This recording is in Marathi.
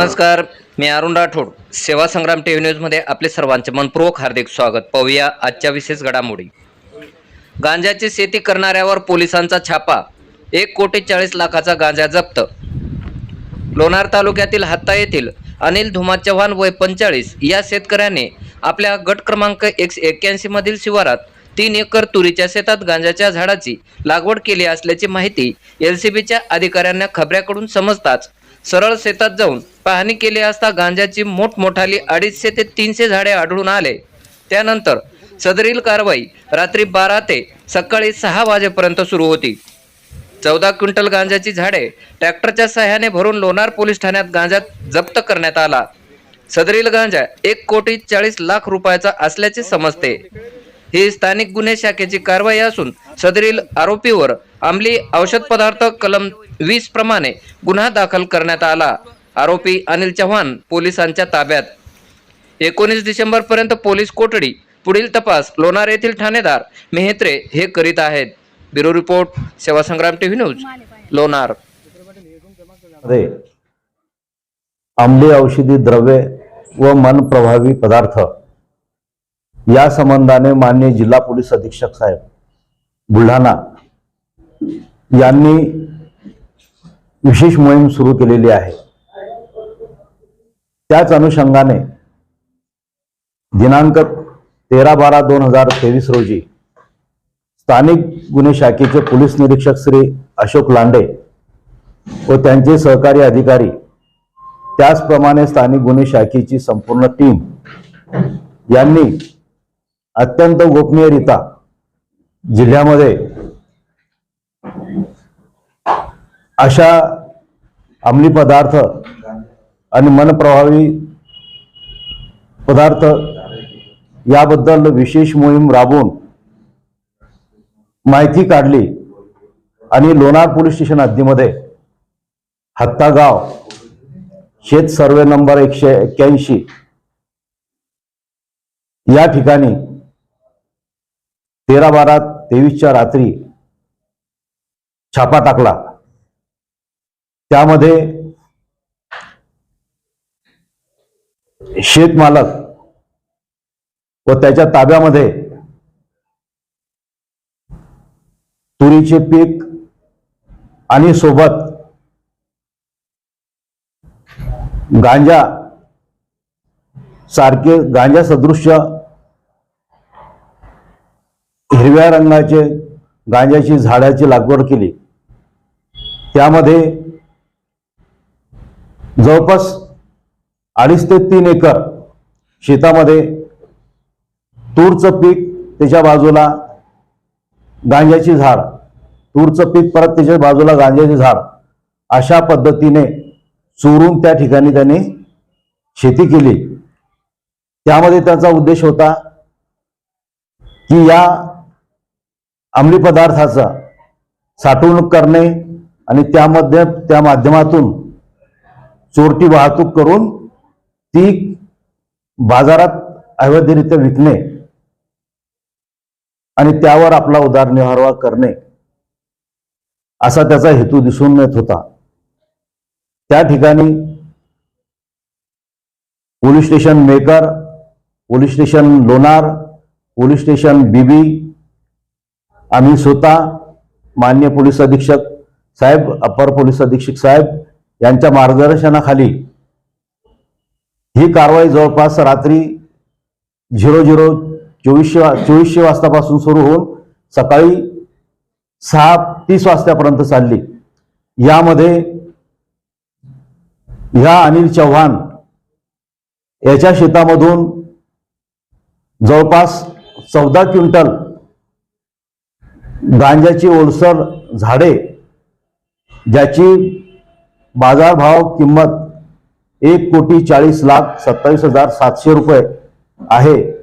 नमस्कार मी अरुण राठोड. सेवा संग्राम टीव्ही न्यूजमध्ये आपले सर्वांचे मनपूर्वक हार्दिक स्वागत. पाहूया आजच्या विशेष घडामोडी. गांजाची शेती करणाऱ्यावर पोलिसांचा छापा. एक कोटी चाळीस लाखाचा गांजा जप्त. लोणार तालुक्यातील हत्ता येथील अनिल धुमा चव्हाण वय पंचेचाळीस या शेतकऱ्याने आपल्या गट क्रमांक एकशे एक्क्याऐंशी मधील शिवारात तीन एकर तुरीच्या शेतात गांजाच्या झाडाची लागवड केली असल्याची माहिती एल सी बीच्या अधिकाऱ्यांना खबऱ्याकडून समजताच सरळ शेतात जाऊन पाहणी केली असता गांजाची मोठमोठाली अडीचशे ते तीनशे झाडे आढळून आले. त्यानंतर सदरील कारवाई रात्री बारा ते सकाळी सहा वाजेपर्यंत सुरू होती. चौदा क्विंटल गांजाची झाडे ट्रॅक्टरच्या सहाय्याने भरून लोणार पोलीस ठाण्यात गांजा जप्त करण्यात आला. सदरील गांजा एक कोटी चाळीस लाख रुपयाचा असल्याचे समजते. ही स्थानिक गुन्हे शाखेची कारवाई असून सदरील आरोपीवर अंमली औषध पदार्थ कलम वीस प्रमाणे गुन्हा दाखल करण्यात आला. आरोपी अनिल चव्हाण पोलिसांच्या ताब्यात. एकोणीस डिसेंबर पर्यंत पोलीस कोठडी पुढील तपास लोणार येथील ठाणेदार मेहत्रे हे करीत आहेत. ब्युरो रिपोर्ट सेवा संग्राम टीव्ही न्यूज लोणार. मध्ये औषधी द्रव्ये व मन प्रभावी पदार्थ या संबंधाने मान्य जिल्हा पोलीस अधीक्षक साहेब बुलढाणा यांनी विशेष मोहीम सुरू केलेली आहे. त्याच अनुषंगाने दिनांक तेरा बारा दोन हजार तेवीस रोजी स्थानिक गुन्हे शाखेचे पोलीस निरीक्षक श्री अशोक लांडे व त्यांचे सहकारी अधिकारी त्याचप्रमाणे स्थानिक गुन्हे शाखेची संपूर्ण टीम यांनी अत्यंत गोपनीयरित्या जिल्ह्यामध्ये अशा अंमली पदार्थ आणि मनप्रभावी पदार्थ याबद्दल विशेष मोहीम राबवून माहिती काढली आणि लोणार पोलीस स्टेशन हद्दीमध्ये हत्तागाव शेत सर्वे नंबर एकशे एक्क्याऐंशी या ठिकाणी तेरा बारा तेवीसच्या रात्री छापा टाकला. त्यामध्ये शेतमालक व त्याच्या ताब्यामध्ये तुरीचे पीक आणि सोबत गांजा सारखे गांजा सदृश्य हिरव्या रंगाचे गांजाची झाडाची लागवड केली. त्यामध्ये जवळपास अडीच ते तीन एकर शेतामध्ये तूरचं पीक त्याच्या बाजूला गांजाची झाड तूरचं पीक परत त्याच्या बाजूला गांजाचे झाड अशा पद्धतीने चोरून त्या ठिकाणी त्यांनी शेती केली. त्यामध्ये त्याचा उद्देश होता की या अंमली पदार्थाचा साठवणूक करणे आणि त्यामध्ये त्या माध्यमातून चोरटी वाहतूक करून ती बाजारात अवैधरित्या विकणे आणि त्यावर आपला उदारनिर्वाह करणे असा त्याचा हेतू दिसून येत होता. त्या ठिकाणी police station Mehkar police station Lonar police station Bibi आम्ही स्वतः मान्य पोलीस अधीक्षक साहेब अपर पोलीस अधीक्षक साहेब यांच्या मार्गदर्शनाखाली ही कारवाई जवळपास रात्री झिरो झिरो चोवीसशे चोवीसशे वाजतापासून सुरू होऊन सकाळी सहा तीस वाजतापर्यंत चालली. यामध्ये ह्या अनिल चव्हाण याच्या शेतामधून जवळपास चौदा क्विंटल गांजाची ओलसर झाडे ज्याची बाजारभाव किंमत एक कोटी चाळीस लाख सत्तावीस हजार सातशे रुपये आहे.